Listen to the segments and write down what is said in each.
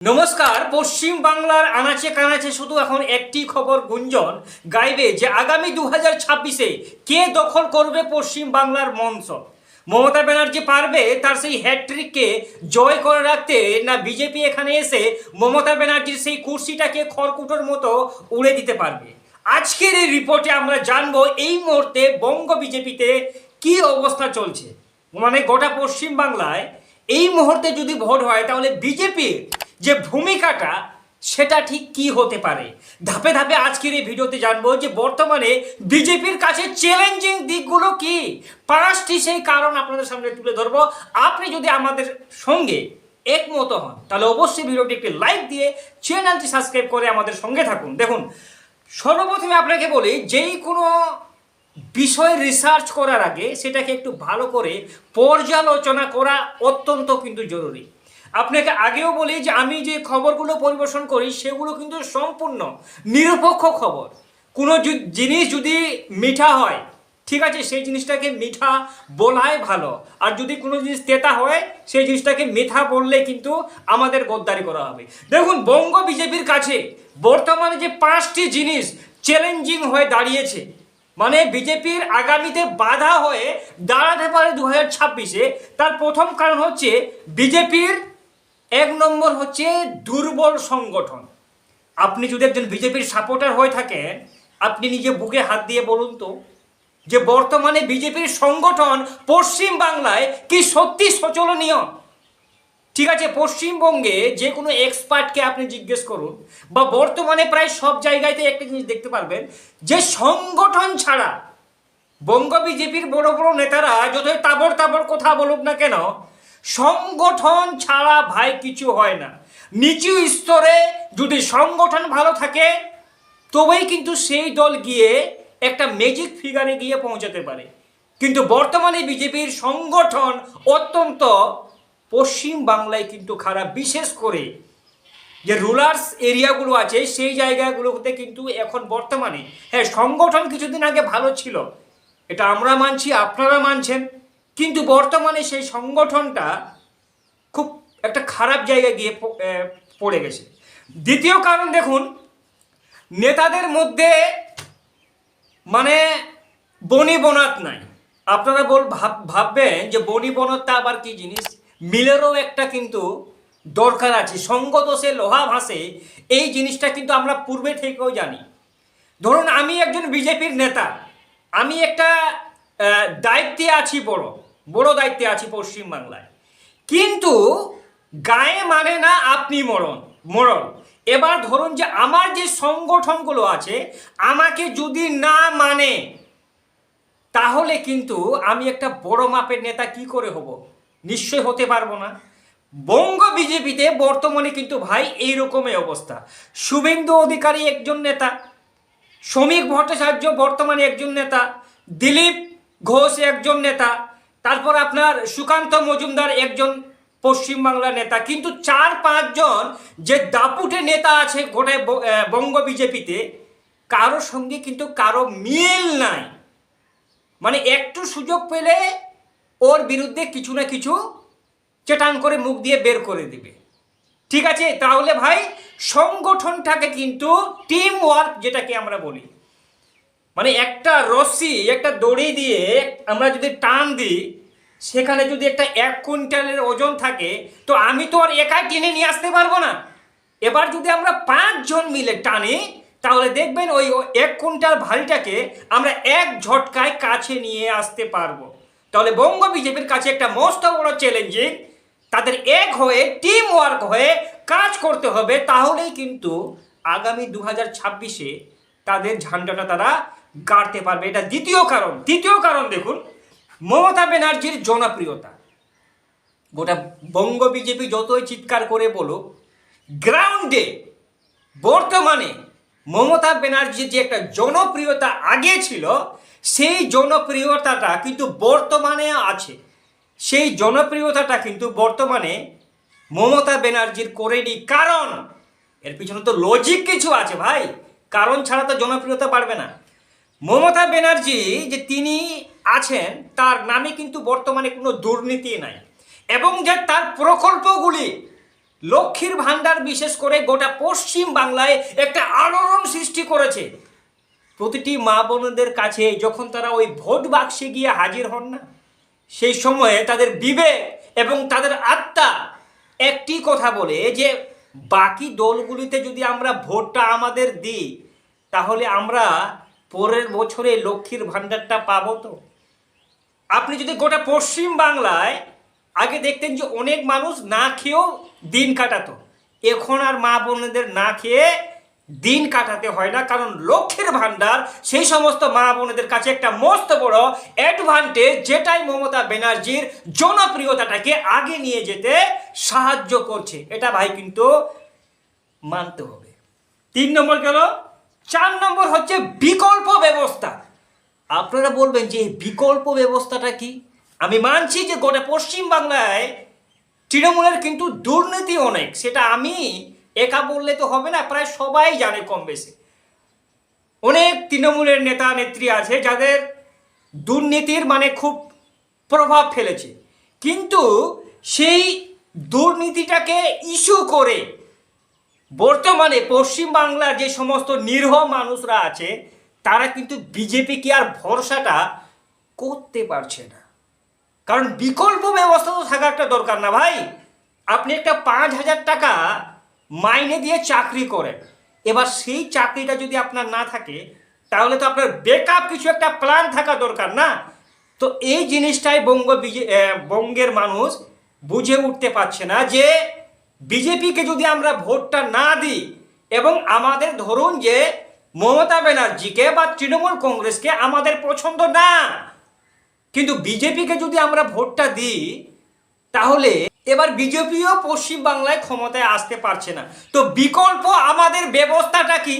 নমস্কার, পশ্চিম বাংলার আনাচে কানাচে শুধু এখন একটি খবর গুঞ্জন গাইবে যে আগামী দু হাজার ছাব্বিশে কে দখল করবে পশ্চিম বাংলার মঞ্চ? মমতা ব্যানার্জি পারবে তার সেই হ্যাট্রিককে জয় করে রাখতে না বিজেপি এখানে এসে মমতা ব্যানার্জির সেই কুর্সিটাকে খড়কুটোর মতো উড়ে দিতে পারবে? আজকের এই রিপোর্টে আমরা জানব এই মুহূর্তে বঙ্গ বিজেপিতে কি অবস্থা চলছে। মানে গোটা পশ্চিম বাংলায় এই মুহূর্তে যদি ভোট হয়, তাহলে বিজেপির যে ভূমিকাটা, সেটা ঠিক কি হতে পারে? ধাপে ধাপে আজকের এই ভিডিওতে জানব যে বর্তমানে বিজেপির কাছে চ্যালেঞ্জিং দিকগুলো কি? পাঁচটি সেই কারণ আপনাদের সামনে তুলে ধরবো। আপনি যদি আমাদের সঙ্গে একমত হন, তাহলে অবশ্যই ভিডিওটি একটি লাইক দিয়ে চ্যানেলটি সাবস্ক্রাইব করে আমাদের সঙ্গে থাকুন। দেখুন, সর্বপ্রথমে আপনাকে বলি, যেই কোনো বিষয় রিসার্চ করার আগে সেটাকে একটু ভালো করে পর্যালোচনা করা অত্যন্ত কিন্তু জরুরি। আপনাকে আগেও বলি যে আমি যে খবরগুলো পরিবেশন করি সেগুলো কিন্তু সম্পূর্ণ নিরপেক্ষ খবর। কোনো জিনিস যদি মিঠা হয়, ঠিক আছে, সেই জিনিসটাকে মিঠা বলাই ভালো। আর যদি কোনো জিনিস তেতা হয়, সেই জিনিসটাকে মিঠা বললে কিন্তু আমাদের গদ্দারি করা হবে। দেখুন, বঙ্গ বিজেপির কাছে বর্তমানে যে পাঁচটি জিনিস চ্যালেঞ্জিং হয়ে দাঁড়িয়েছে মানে বিজেপির আগামীতে বাধা হয়ে দাঁড়াতে পারে দু হাজার ছাব্বিশে। তার প্রথম কারণ হচ্ছে বিজেপির এক নম্বর হচ্ছে দুর্বল সংগঠন। আপনি যদি একজন বিজেপির সাপোর্টার হয়ে থাকেন, আপনি নিজে বুকে হাত দিয়ে বলুন তো যে বর্তমানে বিজেপির সংগঠন পশ্চিম বাংলায় কি সত্যি সচলনীয়? ঠিক আছে, পশ্চিমবঙ্গে যে কোনো এক্সপার্টকে আপনি জিজ্ঞেস করুন, বা বর্তমানে প্রায় সব জায়গাতে একটা জিনিস দেখতে পারবেন, যে সংগঠন ছাড়া বঙ্গ বিজেপির বড় বড় নেতারা যতই তাবর তাবর কথা বলুক না কেন, সংগঠন ছাড়া ভাই কিছু হয় না। নিচু স্তরে যদি সংগঠন ভালো থাকে, তবেই কিন্তু সেই দল গিয়ে একটা ম্যাজিক ফিগারে গিয়ে পৌঁছাতে পারে। কিন্তু বর্তমানে বিজেপির সংগঠন অত্যন্ত পশ্চিম বাংলায় কিন্তু খারাপ। বিশেষ করে যে রুলার্স এরিয়াগুলো আছে, সেই জায়গাগুলোতে কিন্তু এখন বর্তমানে হ্যাঁ সংগঠন কিছুদিন আগে ভালো ছিল। এটা আমরা মানছি, আপনারা মানছেন। কিন্তু বর্তমানে সেই সংগঠনটা খুব একটা খারাপ জায়গায় গিয়ে পড়ে গেছে। দ্বিতীয় কারণ দেখুন, নেতাদের মধ্যে মানে বনি বনাত নাই। আপনারা বল, ভাব, ভাববেন যে বনি বনতটা আবার কি জিনিস? মিলেরও একটা কিন্তু দরকার আছে। সঙ্গদোষে লোহা ভাসে, এই জিনিসটা কিন্তু আমরা পূর্বে থেকেও জানি। ধরুন, আমি একজন বিজেপির নেতা। আমি একটা দায়িত্বে আছি বড় বড় দায়িত্বে আছি পশ্চিমবাংলায়। কিন্তু গায়ে মানে না আপনি মরণ মরণ। এবার ধরুন যে আমার যে সংগঠনগুলো আছে, আমাকে যদি না মানে তাহলে কিন্তু আমি একটা বড় মাপের নেতা কি করে হব? নিশ্চয় হতে পারব না। বঙ্গ বিজেপিতে বর্তমানে কিন্তু ভাই এই রকমই অবস্থা। শুভেন্দু অধিকারী একজন নেতা শ্রমিক ভট্টাচার্য বর্তমানে একজন নেতা, দিলীপ ঘোষ একজন নেতা, তারপর আপনার সুকান্ত মজুমদার একজন পশ্চিমবাংলার নেতা। কিন্তু চার পাঁচজন যে দাপুটে নেতা আছে গোটায় বঙ্গ বিজেপিতে কারোর সঙ্গে কিন্তু কারও মিল নাই। মানে একটু সুযোগ পেলে ওর বিরুদ্ধে কিছু না কিছু চেটাং করে মুখ দিয়ে বের করে দিবে। ঠিক আছে? তাহলে ভাই, সংগঠনটাকে কিন্তু টিম ওয়ার্ক যেটাকে আমরা বলি মানে একটা রশ্মি একটা দড়ি দিয়ে আমরা যদি টান দিই, সেখানে যদি একটা এক কুইন্টালের ওজন থাকে, তো আমি তো আর একা টেনে নিয়ে আসতে পারব না। এবার যদি আমরা পাঁচজন মিলে টানি, তাহলে দেখবেন ওই এক কুইন্টাল ভারীটাকে আমরা এক ঝটকায় কাছে নিয়ে আসতে পারব। তাহলে বঙ্গ বিজেপির কাছে একটা মস্ত বড় চ্যালেঞ্জিং তাদের এক হয়ে টিম ওয়ার্ক হয়ে কাজ করতে হবে, তাহলেই কিন্তু আগামী দু হাজার ছাব্বিশে তাদের ঝান্ডাটা তারা গাড়তে পারবে। এটা দ্বিতীয় কারণ। তৃতীয় কারণ দেখুন, মমতা ব্যানার্জির জনপ্রিয়তা। গোটা বঙ্গ বিজেপি যতই চিৎকার করে বলুক, গ্রাউন্ডে, বর্তমানে মমতা ব্যানার্জির যে একটা জনপ্রিয়তা আগে ছিল সেই জনপ্রিয়তাটা কিন্তু বর্তমানে আছে। সেই জনপ্রিয়তাটা কিন্তু বর্তমানে মমতা ব্যানার্জির করেনি কারণ, এর পিছনে তো লজিক কিছু আছে ভাই। কারণ ছাড়া তো জনপ্রিয়তা বাড়বে না। মমতা ব্যানার্জি যে তিনি আছেন, তার নামে কিন্তু বর্তমানে কোনো দুর্নীতি নাই। এবং যে তার প্রকল্পগুলি, লক্ষ্মীর ভাণ্ডার বিশেষ করে গোটা পশ্চিম বাংলায় একটা আলোড়ন সৃষ্টি করেছে। প্রতিটি মা বোনদের কাছে যখন তারা ওই ভোট বাক্সে গিয়ে হাজির হন না, সেই সময়ে তাদের বিবেক এবং তাদের আত্মা একটি কথা বলে যে, বাকি দলগুলিতে যদি আমরা ভোটটা আমাদের দিই, তাহলে আমরা পরের বছরে লক্ষ্মীর ভাণ্ডারটা পাব তো। আপনি যদি গোটা পশ্চিম বাংলায় আগে দেখতেন যে অনেক মানুষ না খেয়েও দিন কাটাতো, এখন আর মা বোনেদের না খেয়ে দিন কাটাতে হয় না, কারণ লক্ষ্যের ভাণ্ডার, সেই সমস্ত মা বোনেদের কাছে একটা মস্ত বড় অ্যাডভান্টেজ যেটাই মমতা ব্যানার্জির জনপ্রিয়তাটাকে আগে নিয়ে যেতে সাহায্য করছে। এটা ভাই কিন্তু মানতে হবে। তিন নম্বর গেল, চার নম্বর হচ্ছে বিকল্প ব্যবস্থা। আপনারা বলবেন যে বিকল্প ব্যবস্থাটা কি? আমি মানছি যে গোটা পশ্চিমবাংলায় তৃণমূলের কিন্তু দুর্নীতি অনেক, সেটা আমি একা বললে তো হবে না, প্রায় সবাই জানে কম বেশি। অনেক তৃণমূলের নেতা নেত্রী আছে যাদের দুর্নীতির মানে খুব প্রভাব ফেলেছে। কিন্তু সেই দুর্নীতিটাকে ইস্যু করে বর্তমানে পশ্চিম বাংলার যে সমস্ত নিরীহ মানুষরা আছে, তারা কিন্তু বিজেপি বিজেপিকে আর ভরসাটা করতে পারছে না। কারণ বিকল্প ব্যবস্থা তো থাকা একটা দরকার না ভাই। আপনি একটা পাঁচ হাজার টাকা মাইনে দিয়ে চাকরি করেন এবার সেই চাকরিটা যদি আপনার না থাকে, তাহলে তো আপনার বেকআপ কিছু একটা প্ল্যান থাকা দরকার না? তো এই জিনিসটাই বঙ্গ বঙ্গের মানুষ বুঝে উঠতে পারছে না যে বিজেপিকে যদি আমরা ভোটটা না দিই এবং আমাদের ধরুন যে মমতা ব্যানার্জিকে বা তৃণমূল কংগ্রেসকে আমাদের পছন্দ না, কিন্তু বিজেপিকে যদি আমরা ভোটটা দিই, তাহলে এবার বিজেপিও পশ্চিম বাংলায় ক্ষমতায় আসতে পারছে না। তো বিকল্প আমাদের ব্যবস্থাটা কি?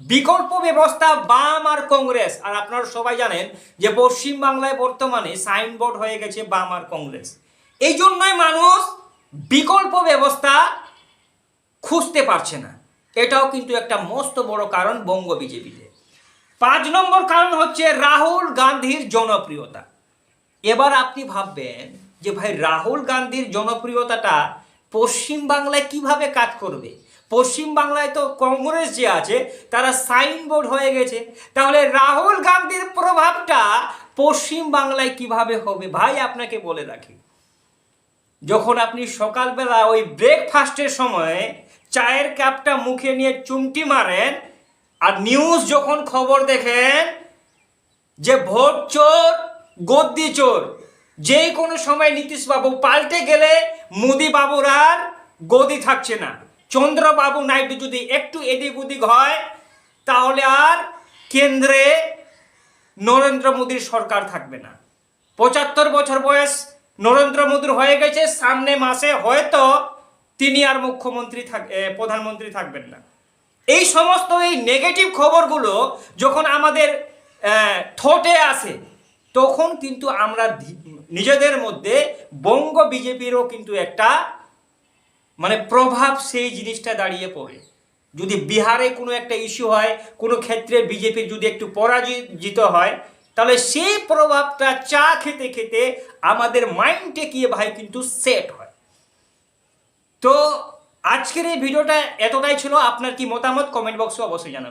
বিকল্প ব্যবস্থা বাম আর কংগ্রেস। আর আপনারা সবাই জানেন যে পশ্চিম বাংলায় বর্তমানে সাইনবোর্ড হয়ে গেছে বাম আর কংগ্রেস। এই জন্যই মানুষ বিকল্প ব্যবস্থা খুঁজতে পারছে না। এটাও কিন্তু একটা মস্ত বড় কারণ বঙ্গ বিজেপিতে। পাঁচ নম্বর কারণ হচ্ছে রাহুল গান্ধীর জনপ্রিয়তা। এবার আপনি ভাববেন যে ভাই রাহুল গান্ধীর জনপ্রিয়তাটা পশ্চিম বাংলায় কীভাবে কাজ করবে? পশ্চিম বাংলায় তো কংগ্রেস যে আছে, তারা সাইনবোর্ড হয়ে গেছে। তাহলে রাহুল গান্ধীর প্রভাবটা পশ্চিম বাংলায় কীভাবে হবে? ভাই, আপনাকে বলে রাখি, যখন আপনি সকালবেলা ওই ব্রেকফাস্টের সময় চায়ের কাপটা মুখে নিয়ে চুমটি মারেন আর নিউজ যখন খবর দেখেন যে ভোট চোর, গদ্দি চোর যে কোনো সময় নীতিশবাবু পাল্টে গেলে মোদি বাবুর আর গদি থাকছে না। চন্দ্রবাবু নাইডু যদি একটু এদিক ওদিক হয়, তাহলে আর কেন্দ্রে নরেন্দ্র মোদীর সরকার থাকবে না। পঁচাত্তর বছর বয়স নরেন্দ্র মোদীর হয়ে গেছে, সামনে মাসে হয়তো তিনি আর মুখ্যমন্ত্রী থাক প্রধানমন্ত্রী থাকবেন না। এই সমস্ত এই নেগেটিভ খবরগুলো যখন আমাদের থটে আসে তখন কিন্তু আমরা নিজেদের মধ্যে বঙ্গ বিজেপিরও কিন্তু একটা মানে প্রভাব সেই জিনিসটা দাঁড়িয়ে পড়ে। যদি বিহারে কোনো একটা ইস্যু হয়, কোনো ক্ষেত্রে বিজেপির যদি একটু পরাজিত হয়, তাহলে সেই প্রভাবটা চা খেতে খেতে আমাদের মাইন্ডে গিয়ে ভাই কিন্তু সেট হয়। তো আজকের এই ভিডিওটা এতটাই ছিল। আপনার কি মতামত? কমেন্ট বক্সে অবশ্যই জানাবেন।